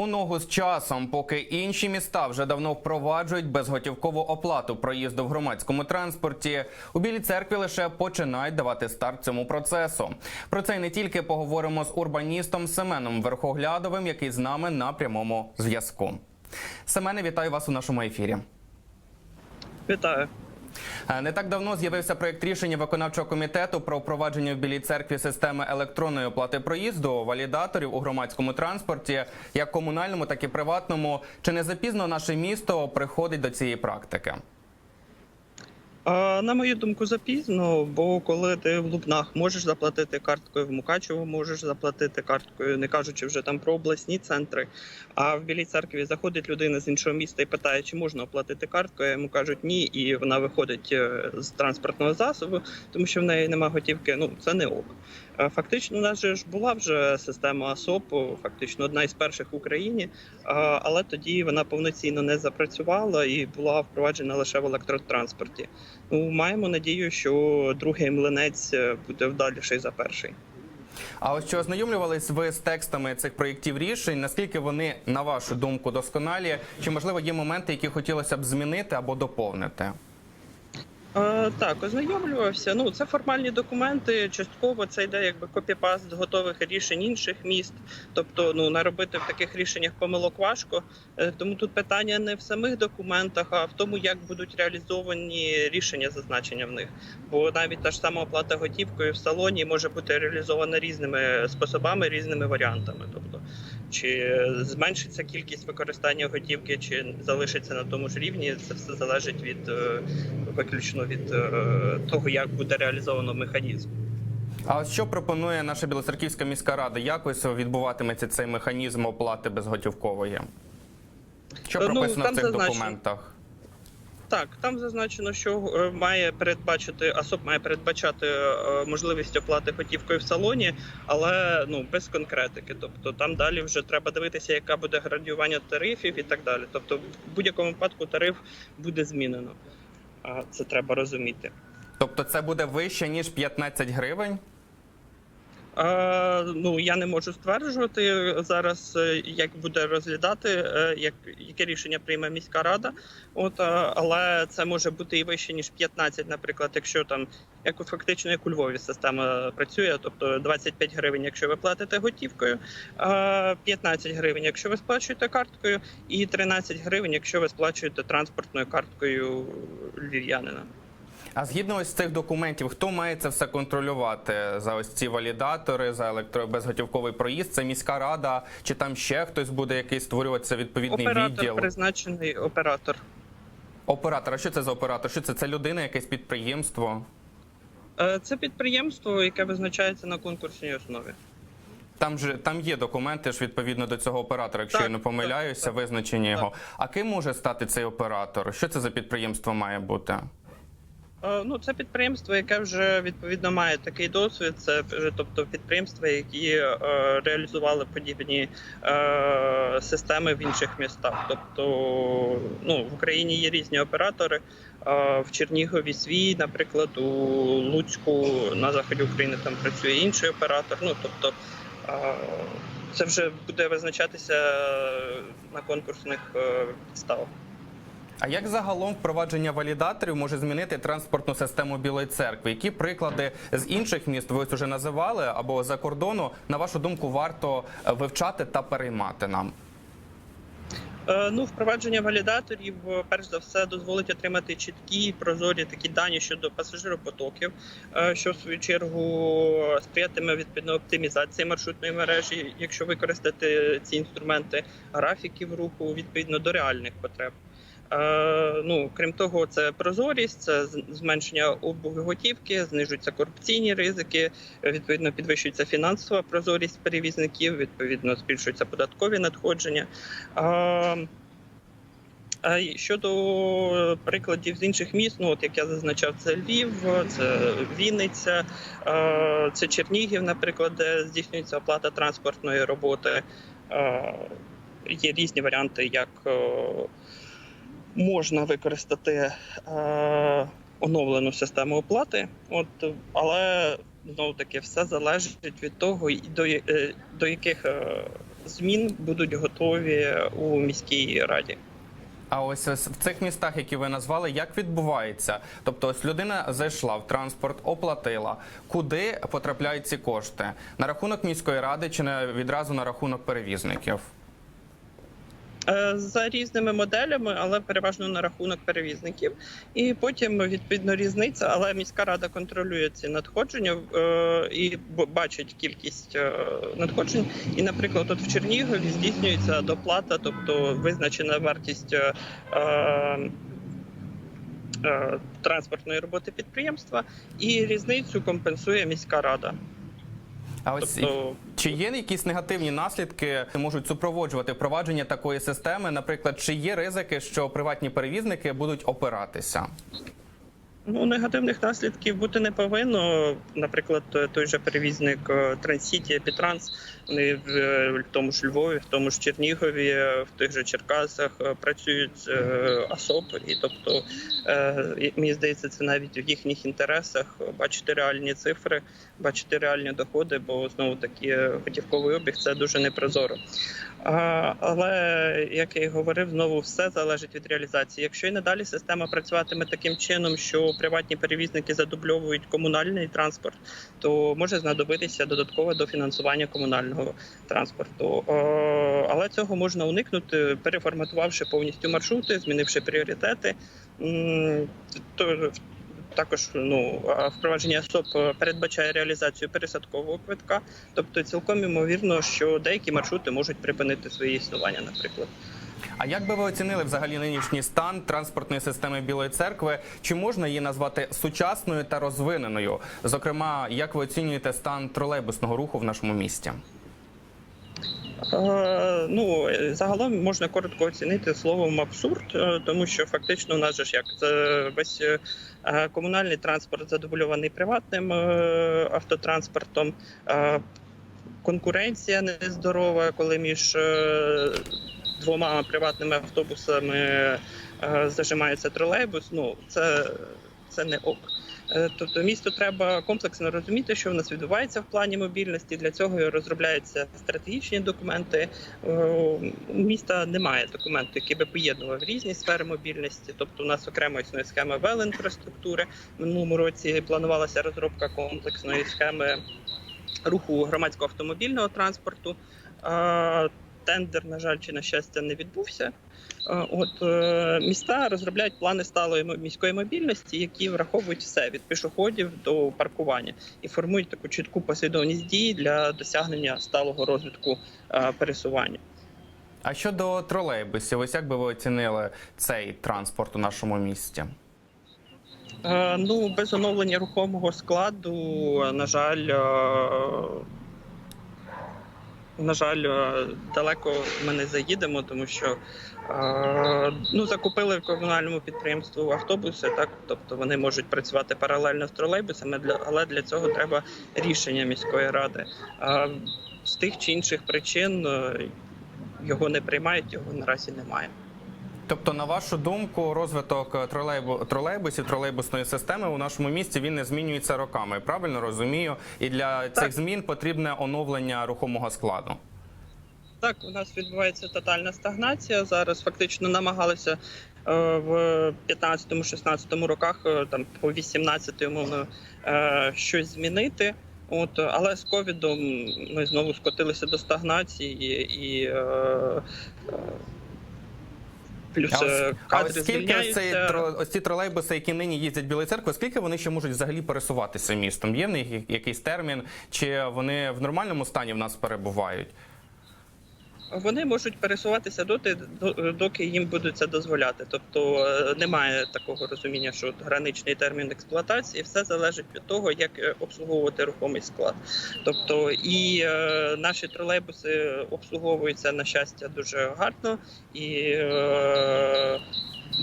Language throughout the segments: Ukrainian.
У ногу з часом, поки інші міста вже давно впроваджують безготівкову оплату проїзду в громадському транспорті, у Білій церкві лише починають давати старт цьому процесу. Про це й не тільки поговоримо з урбаністом Семеном Верхоглядовим, який з нами на прямому зв'язку. Семене, вітаю вас у нашому ефірі. Вітаю. Е, Не так давно з'явився проєкт рішення виконавчого комітету про впровадження в Білій церкві системи електронної оплати проїзду валідаторів у громадському транспорті, як комунальному, так і приватному. Чи не запізно наше місто приходить до цієї практики? На мою думку, запізно, бо коли ти в Лубнах можеш заплатити карткою, в Мукачево можеш заплатити карткою, не кажучи вже там про обласні центри. А в Білій церкві заходить людина з іншого міста і питає, чи можна оплатити карткою. Йому кажуть ні, і вона виходить е, з транспортного засобу, тому що в неї немає готівки. Ну це не ок. Е, Фактично, у нас же ж була вже система АСОП, фактично одна із перших в Україні, але тоді вона повноцінно не запрацювала і була впроваджена лише в електротранспорті. Ну, маємо надію, що другий млинець е, буде вдаліший за перший. А ось чи ознайомлювались ви з текстами цих проєктів рішень? Наскільки вони, на вашу думку, досконалі? Чи можливо є моменти, які хотілося б змінити або доповнити? Е, так, ознайомлювався. Ну, це формальні документи. Частково це йде якби копіпаст готових рішень інших міст. Тобто, ну наробити в таких рішеннях помилок важко. Е, тому тут питання не в самих документах, а в тому, як будуть реалізовані рішення, зазначення в них. Бо навіть та ж сама оплата готівкою в салоні може бути реалізована різними способами, різними варіантами. Тобто, чи зменшиться кількість використання готівки, чи залишиться на тому ж рівні, це все залежить від е, виключно від е, того, як буде реалізовано механізм. А що пропонує наша Білоцерківська міська рада? Якось відбуватиметься цей механізм оплати безготівкової? Що Ну, прописано ну, в цих зазначено. документах? Так, там зазначено, що е, має передбачити АСОП має передбачати е, можливість оплати готівкою в салоні, але ну без конкретики. Тобто там далі вже треба дивитися, яка буде градіювання тарифів і так далі. Тобто, в будь-якому випадку тариф буде змінено. А це треба розуміти. Тобто це буде вище ніж 15 гривень? Ну я не можу стверджувати зараз, е, як буде розглядати, е, як яке рішення прийме міська рада. От е, але це може бути і вище ніж 15, наприклад, якщо там як фактично як у Львові система працює, тобто 25 гривень, якщо ви платите готівкою, е, 15 гривень, якщо ви сплачуєте карткою, і 13 гривень, якщо ви сплачуєте транспортною карткою львів'янина. А згідно ось цих документів, хто має це все контролювати за ось ці валідатори, за електробезготівковий проїзд? Це міська рада, чи там ще хтось буде який створюватися відповідний Оператор відділ? призначений оператор. Оператор. А що це за оператор? Що це? Це людина, якесь підприємство? Е, Це підприємство, яке визначається на конкурсній основі. Там же там є документи ж відповідно до цього оператора, якщо Так, я не помиляюся, так, так. визначення його. А ким може стати цей оператор? Що це за підприємство має бути? Е, Ну, це підприємство, яке вже відповідно має такий досвід. Це тобто підприємства, які е, реалізували подібні е, системи в інших містах. Тобто, ну в Україні є різні оператори. Е, в Чернігові свій, наприклад, у Луцьку на заході України там працює інший оператор. Ну тобто. е, Це вже буде визначатися на конкурсних е, підставах. А як загалом впровадження валідаторів може змінити транспортну систему Білої церкви? Які приклади з інших міст ви ось уже називали або за кордону, на вашу думку, варто е, вивчати та переймати нам? Е, Ну, впровадження валідаторів, е, перш за все, дозволить отримати чіткі прозорі такі дані щодо пасажиропотоків, що в свою чергу сприятиме відповідно оптимізації маршрутної мережі, якщо використати ці інструменти графіків руху відповідно до реальних потреб. Е, Ну, крім того, це прозорість, це зменшення обігу готівки, знижуються корупційні ризики, е, відповідно підвищується фінансова прозорість перевізників, відповідно збільшуються податкові надходження. А, а щодо прикладів з інших міст, ну от як я зазначав, це Львів, це Вінниця, е, це Чернігів, наприклад, де здійснюється оплата транспортної роботи. Е, Є різні варіанти, як е, можна використати е, оновлену систему оплати. От, але знову таки все залежить від того, до, е, до яких е, змін будуть готові у міській раді. А ось в цих містах, які ви назвали, як відбувається? Тобто, ось людина зайшла в транспорт, оплатила. Куди потрапляють ці кошти? На рахунок міської ради чи не відразу на рахунок перевізників? Е, За різними моделями, але переважно на рахунок перевізників. І потім відповідно різниця. Але міська рада контролює ці надходження е, і бачить кількість е, надходжень. І, наприклад, тут в Чернігові здійснюється доплата, тобто визначена вартість. Транспортної роботи підприємства і різницю компенсує міська рада. А ось Тобто чи є якісь негативні наслідки, можуть супроводжувати впровадження такої системи? Наприклад, чи є ризики, що приватні перевізники будуть опиратися? Ну, негативних наслідків бути не повинно. Наприклад, той же перевізник е, Трансіті, Епітранс, вони в, е, тому ж Львові, в тому ж Чернігові, е, в тих же Черкасах е, працюють АСОП, і тобто мені здається, це навіть в їхніх інтересах бачити реальні цифри, бачити реальні доходи, бо знову таки готівковий обіг це дуже непрозоро. Але як я і говорив, знову все залежить від реалізації. Якщо і надалі система працюватиме таким чином, що приватні перевізники задубльовують комунальний транспорт, то може знадобитися додаткове дофінансування комунального транспорту. Е, Але цього можна уникнути, переформатувавши повністю маршрути, змінивши пріоритети. То- також ну впровадження СОП передбачає реалізацію пересадкового квитка, тобто цілком ймовірно, що деякі маршрути можуть припинити своє існування, наприклад. А як би ви оцінили взагалі нинішній стан транспортної системи Білої церкви? Чи можна її назвати сучасною та розвиненою? Зокрема, як ви оцінюєте стан тролейбусного руху в нашому місті? Е, ну е, загалом можна коротко оцінити словом абсурд, е, тому що фактично у нас же ж як весь комунальний транспорт задубльований приватним автотранспортом. Конкуренція нездорова, коли між двома приватними автобусами зажимається тролейбус. Ну це, це не ок. Е, Тобто місту треба комплексно розуміти, що в нас відбувається в плані мобільності. Для цього розробляються стратегічні документи. Е, У міста немає документу, який би поєднував різні сфери мобільності. Тобто, у нас окремо існує схема велоінфраструктури. Минулому році планувалася розробка комплексної схеми руху громадського автомобільного транспорту. Тендер, на жаль, чи на щастя, не відбувся. Е, От е, міста розробляють плани сталої міської мобільності, які враховують все від пішоходів до паркування і формують таку чітку послідовність дій для досягнення сталого розвитку е, пересування. А щодо тролейбусів, ось як би ви оцінили цей транспорт у нашому місті? Ну, без оновлення рухомого складу, на жаль, на жаль, е, далеко ми не заїдемо, тому що е, ну, закупили в комунальному підприємству автобуси, так тобто вони можуть працювати паралельно з тролейбусами, але для цього треба рішення міської ради. З тих чи інших причин е, його не приймають, його наразі немає. Тобто, на вашу думку, розвиток тролейбу тролейбусів, тролейбусної системи у нашому місті він не змінюється роками. Правильно розумію? І для цих змін потрібне оновлення рухомого складу. Так, у нас відбувається тотальна стагнація. Зараз фактично намагалися е, в 15-16 роках, е, там по 18 умовно, е, щось змінити. От, але з ковідом ми знову скотилися до стагнації і е, плюс А е, кадри скільки цей, ось ці тролейбуси, які нині їздять Білої церкви, скільки вони ще можуть взагалі пересуватися містом? Є в них якийсь термін, чи вони в нормальному стані в нас перебувають? Вони можуть пересуватися доти, до- доки їм будуть це дозволяти. Тобто е, немає такого розуміння, що граничний термін експлуатації, все залежить від того, як е, обслуговувати рухомий склад. Тобто і е, наші тролейбуси обслуговуються на щастя дуже гарно і е,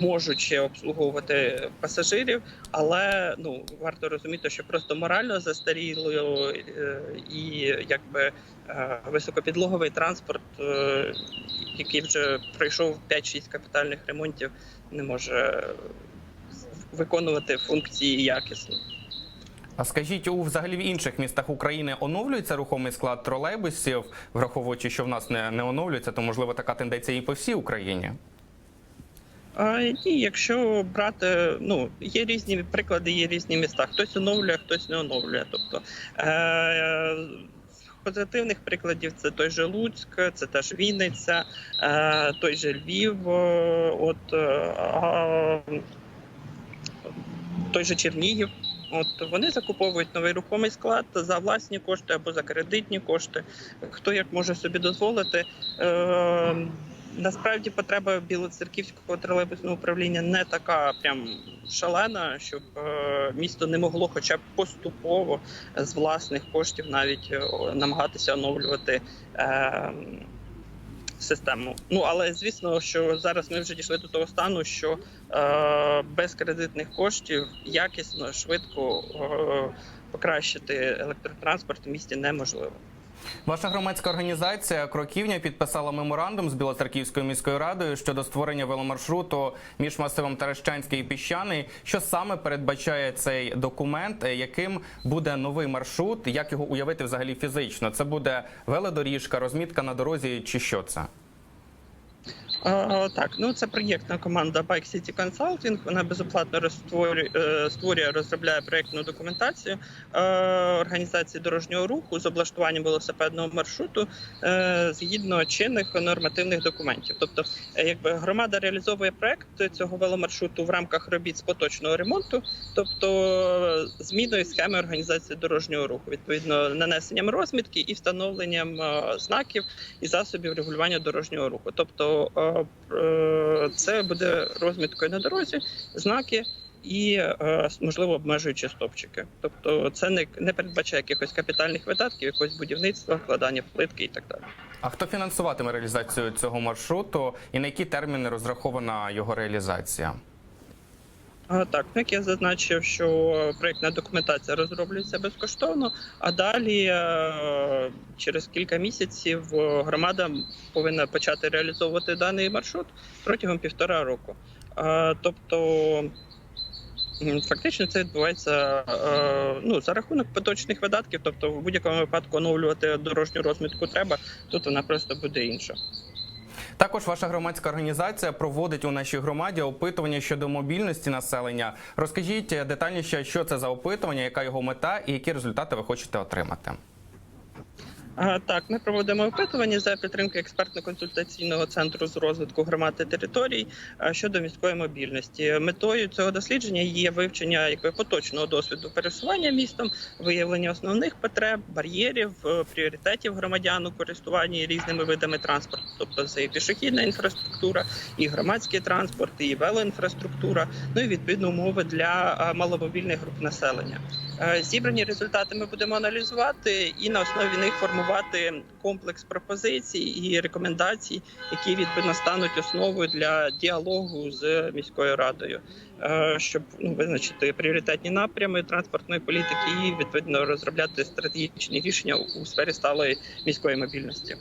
можуть ще обслуговувати пасажирів, але ну варто розуміти, що просто морально застаріло е, і якби е, високопідлоговий транспорт, е, який вже пройшов 5-6 капітальних ремонтів, не може виконувати функції якісно. А скажіть, у взагалі в інших містах України оновлюється рухомий склад тролейбусів, враховуючи, що в нас не, не оновлюється, то можливо така тенденція і по всій Україні. Ні, якщо брати, ну є різні приклади, є різні міста. Хтось оновлює, хтось не оновлює. Тобто е- позитивних прикладів це той же Луцьк, це теж Вінниця, е- той же Львів, е, от е, той же Чернігів. От вони закуповують новий рухомий склад за власні кошти або за кредитні кошти. Хто як може собі дозволити. Е- Насправді потреба білоцерківського тролейбусного управління не така прям шалена, щоб е, місто не могло, хоча б поступово з власних коштів навіть е, намагатися оновлювати е, систему. Ну але звісно, що зараз ми вже дійшли до того стану, що е, без кредитних коштів якісно, швидко е, покращити електротранспорт в місті неможливо. Ваша громадська організація Кроківня підписала меморандум з Білоцерківською міською радою щодо створення веломаршруту між масивом Терещанський і Піщаний. Що саме передбачає цей документ? Е, Яким буде новий маршрут? Як його уявити взагалі фізично? Це буде велодоріжка, розмітка на дорозі, чи що це? Так, ну це проєктна команда Bike City Consulting. Вона безоплатно е, створює, розробляє проєктну документацію е, організації дорожнього руху з облаштуванням велосипедного маршруту е, згідно чинних нормативних документів. Тобто, якби громада реалізовує проєкт цього веломаршруту в рамках робіт з поточного ремонту, тобто зміною схеми організації дорожнього руху, відповідно нанесенням розмітки і встановленням знаків і засобів регулювання дорожнього руху. Тобто це буде розміткою на дорозі, знаки. І е, можливо обмежуючі стопчики, тобто це не, не передбачає якихось капітальних видатків, якогось будівництва, вкладання плитки і так далі. А хто фінансуватиме реалізацію цього маршруту і на які терміни розрахована його реалізація? Так, як я зазначив, що проєктна документація розроблюється безкоштовно, а далі е, через кілька місяців е, громада повинна почати реалізовувати даний маршрут протягом півтора року. Тобто. Фактично це відбувається е, ну за рахунок поточних видатків, тобто в будь-якому випадку оновлювати дорожню розмітку треба. Тут вона просто буде інша. Також ваша громадська організація проводить у нашій громаді опитування щодо мобільності населення. Розкажіть детальніше, що це за опитування, яка його мета і які результати ви хочете отримати. Так, ми проводимо опитування за підтримки експертно-консультаційного центру з розвитку громад та територій щодо міської мобільності. Метою цього дослідження є вивчення якби, поточного досвіду пересування містом, виявлення основних потреб, бар'єрів, е, пріоритетів громадян у користуванні різними видами транспорту, тобто це і пішохідна інфраструктура, і громадський транспорт, і велоінфраструктура, ну і відповідно умови для маломобільних груп населення. Е, Зібрані результати ми будемо аналізувати і на основі них формувати комплекс пропозицій і рекомендацій, які відповідно стануть основою для діалогу з міською радою, е, щоб ну, визначити пріоритетні напрями транспортної політики і відповідно розробляти стратегічні рішення у сфері сталої міської мобільності.